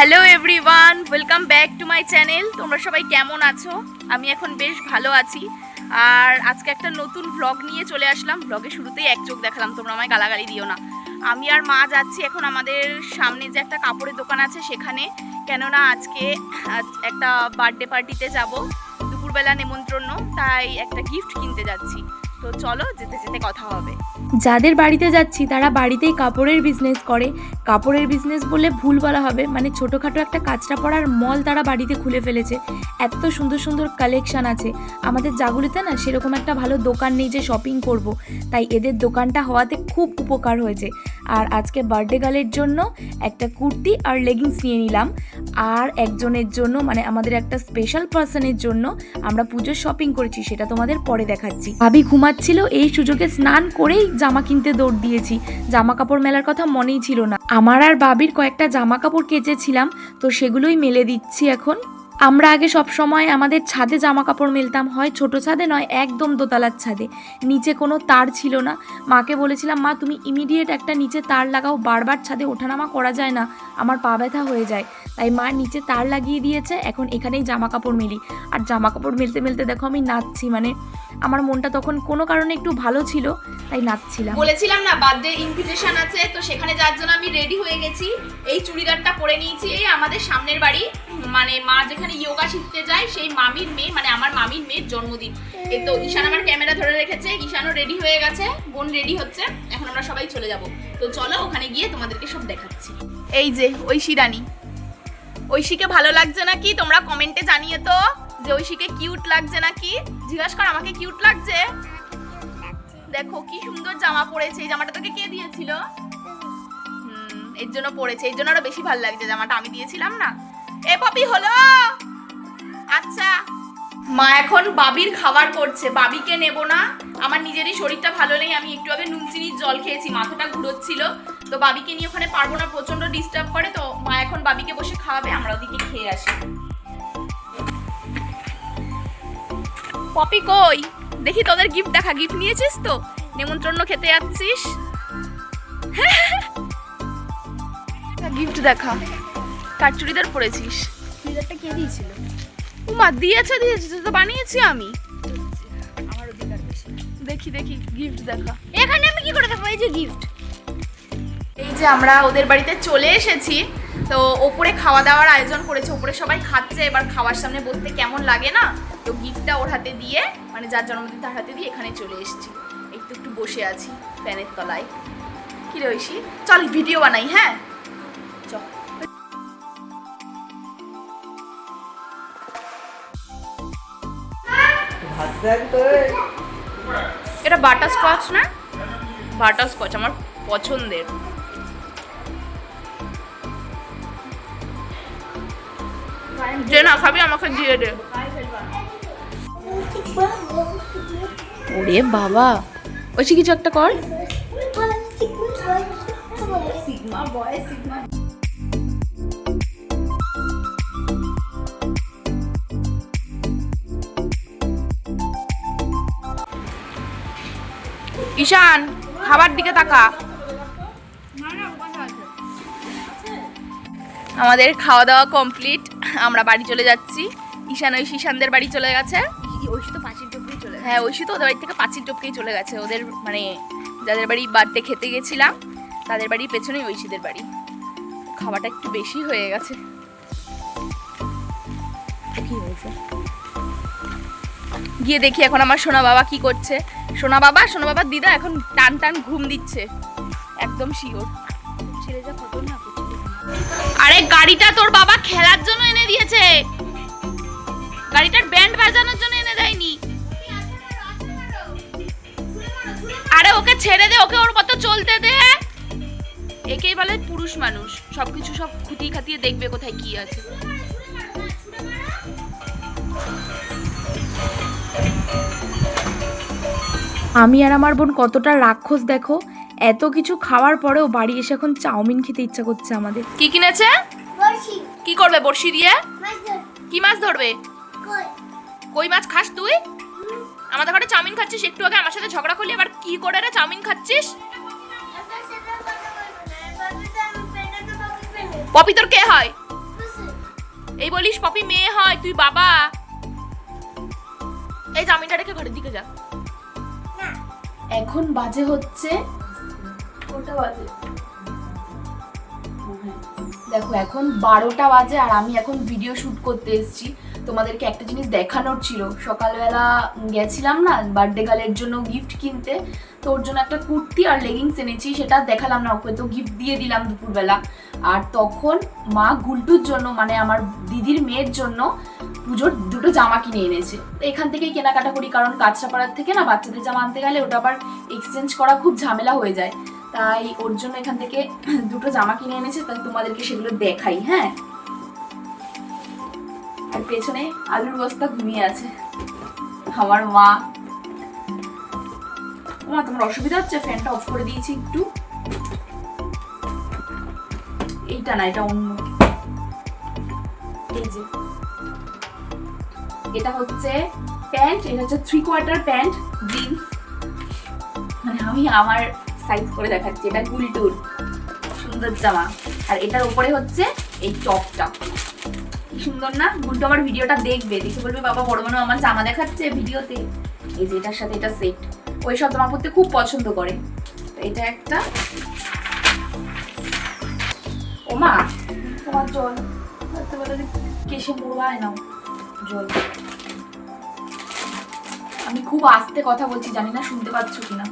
Hello everyone welcome back to my channel তোমরা সবাই কেমন আছো? আমি এখন বেশ ভালো আছি। আর আজকে একটা নতুন ব্লগ নিয়ে চলে আসলাম। ভ্লগের শুরুতেই এক চোখ দেখালাম, তোমরা আমায় গালাগালি দিও না। আমি আর মা যাচ্ছি এখন আমাদের সামনে যে একটা কাপড়ের দোকান আছে সেখানে। কেননা আজকে আজ একটা বার্থডে পার্টিতে যাব, দুপুরবেলা নেমন্ত্রণ তাই একটা গিফট কিনতে যাচ্ছি। তো চলো, যেতে যেতে কথা হবে। যাদের বাড়িতে যাচ্ছি, তারা বাড়িতেই কাপড়ের বিজনেস করে। কাপড়ের বিজনেস বললে ভুল বলা হবে মানে ছোটোখাটো একটা কাঁচরা পড়ার মল তারা বাড়িতে খুলে ফেলেছে। এত সুন্দর সুন্দর কালেকশন আছে। আমাদের জাগুলিতে না সেরকম একটা ভালো দোকান নেই যে শপিং করব। তাই এদের দোকানটা হওয়াতে খুব উপকার হয়েছে। আর আজকে বার্থডে গার্লের জন্য একটা কুর্তি আর লেগিংস নিয়ে নিলাম। আর একজনের জন্য মানে আমাদের একটা স্পেশাল পার্সনের জন্য আমরা পুজোর শপিং করেছি, সেটা তোমাদের পরে দেখাচ্ছি। ভাবি ঘুমাচ্ছিল, এই সুযোগে স্নান করেই জামা কিনতে দৌড় দিয়েছি। জামা কাপড় মেলার কথা মনেই ছিল না। আমার আর বাবির কয়েকটা জামা কাপড় কেচেছিলাম, তো সেগুলোই মেলে দিচ্ছি এখন। আমরা আগে সব সময় আমাদের ছাদে জামা কাপড় মেলতাম, হয় ছোট ছাদে নয়, একদম দোতলার ছাদে। নিচে কোনো তার ছিল না। মাকে বলেছিলাম, মা, তুমি ইমিডিয়েট একটা নিচে তার লাগাও, বারবার ছাদে ওঠানামা করা যায় না, আমার পা ব্যথা হয়ে যায়। তাই মা নিচে তার লাগিয়ে দিয়েছে, এখন এখানেই জামা কাপড় মেলি। আর জামা কাপড় মেলতে মেলতে দেখো আমি নাচছি মানে আমার মনটা তখন কোনো কারণে একটু ভালো ছিল, তাই নাচছিলাম। বলেছিলাম না, বার্থডে ইনভিটেশন আছে, তো সেখানে যাওয়ার জন্য আমি রেডি হয়ে গেছি। এই চুড়িদারটা পরে নিয়েছি, এই আমাদের সামনের বাড়ি মানে মা যেখানে যোগা শিখতে যায়, সেই মামির মেয়ে মানে আমার মামির মেয়ের জন্মদিন। তো ঈশান আমার ক্যামেরা ধরে রেখেছে, ঈশানও রেডি হয়ে গেছে, বোন রেডি হচ্ছে, এখন আমরা সবাই চলে যাব। তো চলো ওখানে গিয়ে তোমাদেরকে সব দেখাচ্ছি। এই যে ঐশী রানী ঐশীকে ভালো লাগছে নাকি? তোমরা কমেন্টে জানিয়ে তো যে ঐশীকে কিউট লাগছে নাকি? জিজ্ঞাসা কর, আমাকে কিউট লাগছে? দেখো, কি সুন্দর জামা পরেছে এই জামাটা তোকে কে দিয়েছিল? হুম, এর জন্য পরেছে এর জন্য আরও বেশি ভালো লাগছে, জামাটা আমি দিয়েছিলাম না? এ পপি হলো। আচ্ছা মা এখন বাবির খাবার করছে। বাবিকে নেব না। আমার নিজেরই শরীরটা ভালো নেই। আমি একটু আগে নুন চিনির জল খেয়েছি, মাথাটা ঘুরোচ্ছিল। তো বাবিকে নিয়ে ওখানে পারব না প্রচণ্ড ডিস্টার্ব করে। তো মা এখন বাবিকে বসে খাওয়াবে, আমরা ওদিকে খেয়ে আসি। পপি কই? দেখি তোদের গিফট দেখা গিফট নিয়েছিস তো? নেমন্ত্রণ খেতে যাচ্ছিস। গিফট দেখা। কার চুড়িদার পরেছিস? চুড়িদারটা কে দিয়েছিল? উমা দিয়েছে দিয়েছে তো বানিয়েছি আমি। আমার অধিকার দেখি দেখি গিফট দেখা। এখানে আমি কি করে দেবো এই যে গিফট এই যে আমরা ওদের বাড়িতে চলে এসেছি তো ওপরে খাওয়া দাওয়ার আয়োজন করেছে ওপরে সবাই খাচ্ছে এবার খাওয়ার সামনে বসতে কেমন লাগে না? তো গিফটটা ওর হাতে দিয়ে মানে যার জন্মদিন তার হাতে দিয়ে এখানে চলে এসেছি। একটু একটু বসে আছি ফ্যানের তলায়। কি রে ঐশী? চল ভিডিও বানাই হ্যাঁ? এটা বাটার স্কচ না? বাটার স্কচ, আমার পছন্দের। যে না, খাবি, আমাকে দিয়ে দে। ওরে বাবা ওইসি কিছু একটা কর। ঈশান খাবার দিকে তাকা। আমাদের খাওয়া দাওয়া কমপ্লিট আমরা বাড়ি চলে যাচ্ছি। ঈশান ওই ঈশানদের বাড়ি চলে গেছে। ঐশী তো পাঁচিল টপকেই চলে হ্যাঁ ঐশী তো ওদের বাড়ি থেকে পাঁচিল টপকেই চলে গেছে। ওদের মানে যাদের বাড়ি বার্থডে খেতে গেছিলাম তাদের বাড়ির পেছনেই ঐশীদের বাড়ি। খাওয়াটা একটু বেশি হয়ে গেছে। কি হয়েছে? গিয়ে দেখি এখন আমার সোনা বাবা কি করছে। সোনা বাবা সোনা বাবার দিদা এখন টান টান ঘুম দিচ্ছে। একদম শিওর যা ছেলে আরে গাড়িটা তোর বাবা খেলার জন্য এনে দিয়েছে। গাড়িটার ব্যান্ড বাজানোর জন্য এনে দেয়নি। আরে ওকে ছেড়ে দে ওকে ওর মতো চলতে দে। একেই বলে পুরুষ মানুষ। সবকিছু সব খুঁটিয়ে খাতিয়ে দেখবে কোথায় কি আছে। আমি আর আমার বোন কতটা রাক্ষস দেখো এত কিছু খাওয়ার পরেও বাড়ি এসে এখন চাউমিন খেতে ইচ্ছা করছে আমাদের। কি কিনেছে? কি করবে বড়শি দিয়ে? কি মাছ ধরবে? কই? মাছ খাস তুই? আমাদের ঘরে চাউমিন খাচ্ছিস একটু আগে আমার সাথে ঝগড়া করলি আবার কি করে রে চাউমিন খাচ্ছিস? পপি তোর কে হয়? এই বলিস পপি মেয়ে হয় তুই বাবা। এই জামিনটা রেখে ঘরের দিকে যা। এখন বাজে হচ্ছে বাজে? দেখো এখন বারোটা বাজে আর আমি এখন ভিডিও শুট করতে এসেছি। তোমাদেরকে একটা জিনিস দেখানোর ছিল। সকালবেলা গেছিলাম না বার্থডে গার্লের জন্য গিফট কিনতে। তো ওর জন্য একটা কুর্তি আর লেগিংস এনেছি, সেটা দেখালাম না ওকে। তো গিফট দিয়ে দিলাম দুপুরবেলা। আর তখন মা গুলটুর জন্য মানে আমার দিদির মেয়ের জন্য পুজোর দুটো জামা কিনে এনেছে। এখান থেকেই কেনাকাটা করি, কারণ কাঁচরাপাড়ার থেকে না বাচ্চাদের জামা আনতে গেলে ওটা আবার এক্সচেঞ্জ করা খুব ঝামেলা হয়ে যায়। তাই ওর জন্য এখান থেকে দুটো জামা কিনে এনেছে, তাই তোমাদেরকে সেগুলো দেখাই হ্যাঁ? আর পেছনে আলুর বস্তা ঘুমিয়ে আছে। আমার মা। মা, তোমার অসুবিধা হচ্ছে? ফ্যানটা অফ করে দিয়েছি একটু। এইটা না, এটা অন্য। এই যে। এটা হচ্ছে প্যান্ট, এটা হচ্ছে থ্রি কোয়ার্টার প্যান্ট জিন্স মানে আমি আমার সাইজ করে দেখাচ্ছি, এটা গুলটুর সুন্দর জামা। আর এটার উপরে হচ্ছে এই টপটা। কি সুন্দর না? গুলটু আমার ভিডিওটা দেখবে, দেখে বলবে, বাবা, বড় মানুষ আমার জামা দেখাচ্ছে ভিডিওতে। এই যে এটার সাথে এটা সেট ওই সব জামা পরতে খুব পছন্দ করে। এটা একটা। ও মা তোমার জল কেসে মুড়বায় নাও। জল। আমি খুব আস্তে কথা বলছি, জানি না শুনতে পাচ্ছ কিনা।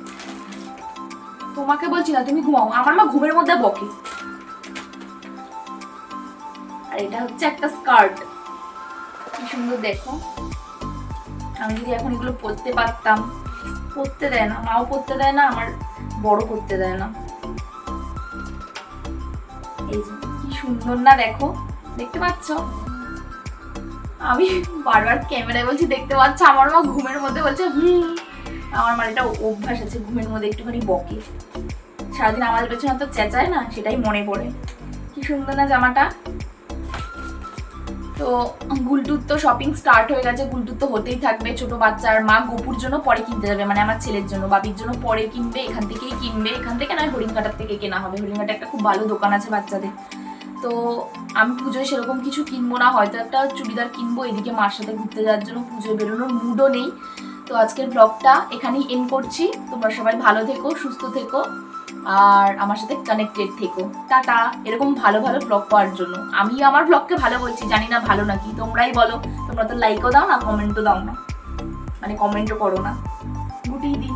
তোমাকে বলছি না, তুমি ঘুমাও। আমার মা ঘুমের মধ্যে বকে। আর এটা হচ্ছে একটা স্কার্ট কি সুন্দর দেখো। আমি যদি এখন এগুলো পরতে পারতাম, পরতে দেয় না। মাও পরতে দেয় না, আমার বড় করতে দেয় না। এই যে, কি সুন্দর না দেখো। দেখতে পাচ্ছ? আমি বারবার ক্যামেরায় বলছি, দেখতে পাচ্ছ আমার মা ঘুমের মধ্যে? বলছে, হুম। আমার মানে এটা অভ্যাস আছে, ঘুমের মধ্যে একটুখানি বকে। সারাদিন আমাদের পেছনে তো চেঁচায় না, সেটাই মনে পড়ে। কি সুন্দর না জামাটা। তো গুলটুর তো শপিং স্টার্ট হয়ে গেছে, গুলটুর তো হতেই থাকবে, ছোট বাচ্চার মা গোপুর জন্য পরে কিনতে যাবে মানে আমার ছেলের জন্য। বাবির জন্য পরে কিনবে, এখান থেকেই কিনবে, এখান থেকে নয়, হরিণঘাটার থেকে কেনা হবে। হরিণঘাটে একটা খুব ভালো দোকান আছে বাচ্চাদের। তো আমি পুজোয় সেরকম কিছু কিনবো না, হয়তো একটা চুড়িদার কিনবো, এদিকে মার সাথে ঘুরতে যাওয়ার জন্য পুজোয় বেরোনোর মুডও নেই। তো আজকের ব্লগটা এখানেই এন করছি। তোমরা সবাই ভালো থেকো, সুস্থ থেকো, আর আমার সাথে কানেক্টেড থেকো। টাটা। এরকম ভালো ভালো ব্লগ পাওয়ার জন্য। আমি আমার ব্লগকে ভালো বলছি, জানি না ভালো নাকি। তোমরাই বলো, তোমরা তো লাইকও দাও না কমেন্টও দাও না। মানে কমেন্টও করো না। গুটি দি